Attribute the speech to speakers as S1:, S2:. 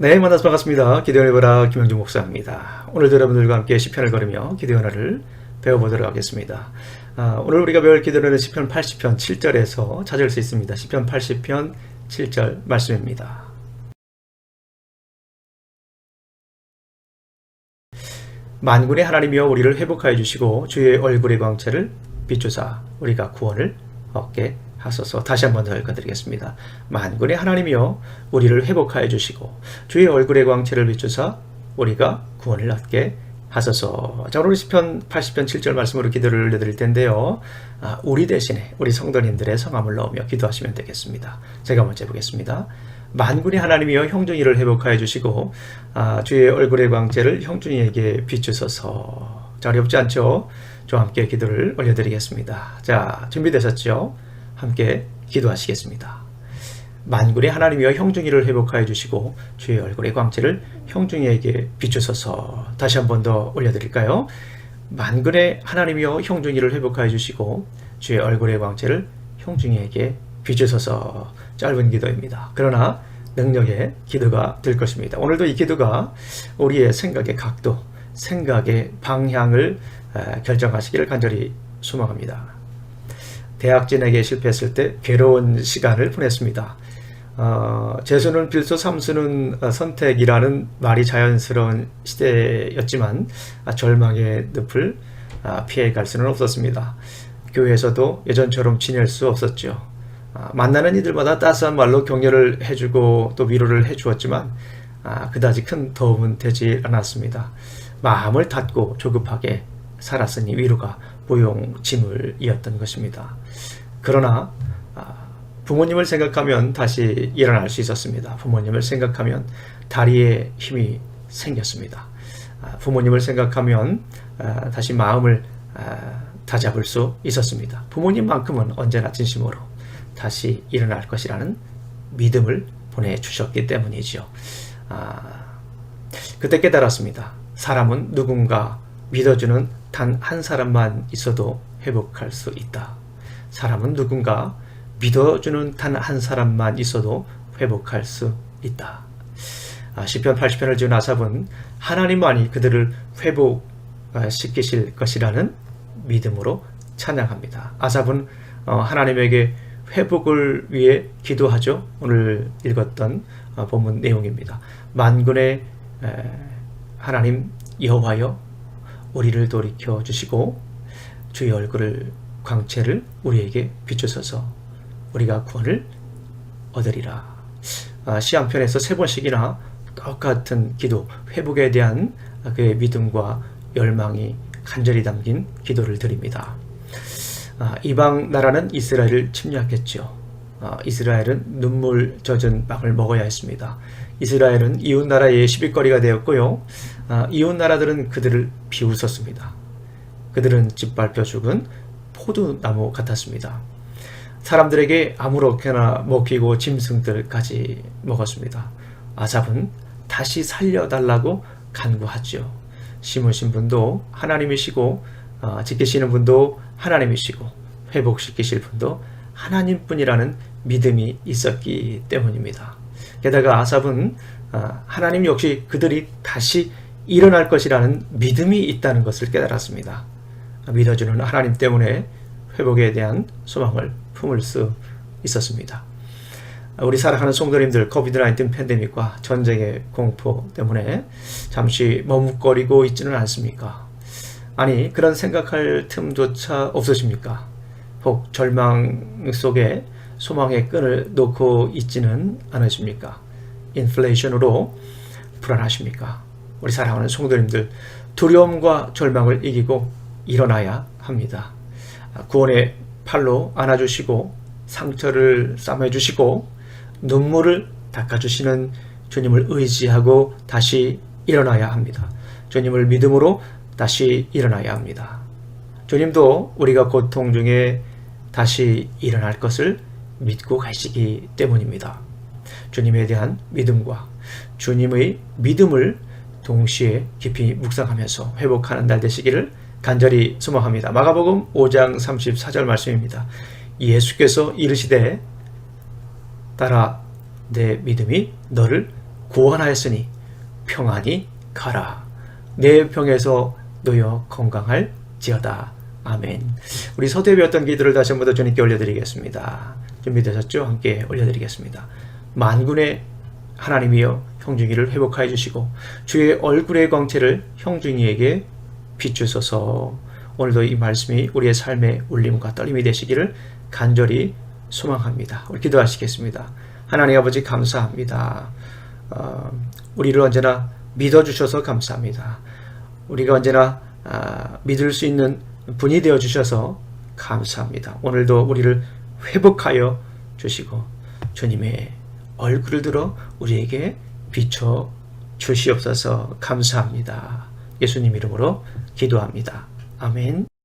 S1: 네, 만나서 반갑습니다. 기도연의 보라 김영주 목사입니다. 오늘도 여러분들과 함께 시편을 걸으며 기도연화를 배워보도록 하겠습니다. 아, 오늘 우리가 배울 기도연은 시편 80편 7절에서 찾을 수 있습니다. 시편 80편 7절 말씀입니다. 만군의 하나님이여 우리를 회복하여 주시고 주의 얼굴의 광채를 비추사 우리가 구원을 얻게 하소서 다시 한 번 더 읽어드리겠습니다. 만군의 하나님이여 우리를 회복하여 주시고 주의 얼굴의 광채를 비추사 우리가 구원을 얻게 하소서. 자 오늘 시편 80편 7절 말씀으로 기도를 올려드릴 텐데요. 아, 우리 대신에 우리 성도님들의 성함을 넣으며 기도하시면 되겠습니다. 제가 먼저 해보겠습니다. 만군의 하나님이여 형준이를 회복하여 주시고 아, 주의 얼굴의 광채를 형준이에게 비추소서. 자 어렵지 않죠? 저와 함께 기도를 올려드리겠습니다. 자 준비되셨죠? 함께 기도하시겠습니다. 만군의 하나님이여 형중이를 회복하여 주시고 주의 얼굴의 광채를 형중이에게 비추소서 다시 한 번 더 올려드릴까요? 만군의 하나님이여 형중이를 회복하여 주시고 주의 얼굴의 광채를 형중이에게 비추소서 짧은 기도입니다. 그러나 능력의 기도가 될 것입니다. 오늘도 이 기도가 우리의 생각의 각도, 생각의 방향을 결정하시기를 간절히 소망합니다. 대학진에게 실패했을 때 괴로운 시간을 보냈습니다. 어, 재수는 필수, 삼수는 선택이라는 말이 자연스러운 시대였지만 아, 절망의 늪을 아, 피해갈 수는 없었습니다. 교회에서도 예전처럼 지낼 수 없었죠. 아, 만나는 이들마다 따스한 말로 격려를 해주고 또 위로를 해주었지만 그다지 큰 도움은 되지 않았습니다. 마음을 닫고 조급하게 살았으니 위로가 무용지물이었던 것입니다. 그러나 아, 부모님을 생각하면 다시 일어날 수 있었습니다. 부모님을 생각하면 다리에 힘이 생겼습니다. 아, 부모님을 생각하면 아, 다시 마음을 다잡을 수 있었습니다. 부모님만큼은 언제나 진심으로 다시 일어날 것이라는 믿음을 보내주셨기 때문이죠. 그때 깨달았습니다. 사람은 누군가 믿어주는 단 한 사람만 있어도 회복할 수 있다. 사람은 누군가 믿어주는 단 한 사람만 있어도 회복할 수 있다. 아, 시편 80편을 지은 아삽은 하나님만이 그들을 회복시키실 것이라는 믿음으로 찬양합니다. 아삽은 어, 하나님에게 회복을 위해 기도하죠. 오늘 읽었던 어, 본문 내용입니다. 만군의 하나님 여호와여 우리를 돌이켜 주시고 주의 얼굴을 광채를 우리에게 비추소서 우리가 구원을 얻으리라. 아, 시한편에서 세 번씩이나 똑같은 기도, 회복에 대한 그의 믿음과 열망이 간절히 담긴 기도를 드립니다. 아, 이방 나라는 이스라엘을 침략했죠. 아, 이스라엘은 눈물 젖은 빵을 먹어야 했습니다. 이스라엘은 이웃 나라의 시비거리가 되었고요. 아, 이웃 나라들은 그들을 비웃었습니다. 그들은 짓밟혀 죽은 포도나무 같았습니다. 사람들에게 아무렇게나 먹히고 짐승들까지 먹었습니다. 아삽은 다시 살려달라고 간구하죠. 심으신 분도 하나님이시고 어, 지키시는 분도 하나님이시고 회복시키실 분도 하나님뿐이라는 믿음이 있었기 때문입니다. 게다가 아삽은 어, 하나님 역시 그들이 다시 일어날 것이라는 믿음이 있다는 것을 깨달았습니다. 믿어주는 하나님 때문에 회복에 대한 소망을 품을 수 있었습니다. 우리 살아가는 성도님들 코비드-19 팬데믹과 전쟁의 공포 때문에 잠시 머뭇거리고 있지는 않습니까? 아니 그런 생각할 틈조차 없으십니까? 혹 절망 속에 소망의 끈을 놓고 있지는 않으십니까? 인플레이션으로 불안하십니까? 우리 사랑하는 성도님들 두려움과 절망을 이기고 일어나야 합니다. 구원의 팔로 안아주시고 상처를 싸매주시고 눈물을 닦아주시는 주님을 의지하고 다시 일어나야 합니다. 주님을 믿음으로 다시 일어나야 합니다. 주님도 우리가 고통 중에 다시 일어날 것을 믿고 가시기 때문입니다. 주님에 대한 믿음과 주님의 믿음을 동시에 깊이 묵상하면서 회복하는 날 되시기를 간절히 소망합니다. 마가복음 5장 34절 말씀입니다. 예수께서 이르시되 따라 내 믿음이 너를 구원하였으니 평안히 가라. 내 병에서 놓여 건강할지어다. 아멘. 우리 서두에 배웠던 기도를 다시 한번 더 주님께 올려드리겠습니다. 준비되셨죠? 함께 올려드리겠습니다. 만군의 하나님이여 형중이를 회복하여 주시고 주의 얼굴의 광채를 형중이에게 비추소서 오늘도 이 말씀이 우리의 삶의 울림과 떨림이 되시기를 간절히 소망합니다. 우리 기도하시겠습니다. 하나님 아버지 감사합니다. 어, 우리를 언제나 믿어주셔서 감사합니다. 우리가 언제나 아, 믿을 수 있는 분이 되어 주셔서 감사합니다. 오늘도 우리를 회복하여 주시고 주님의 얼굴을 들어 우리에게 비춰 주시옵소서 감사합니다. 예수님 이름으로 기도합니다. 아멘.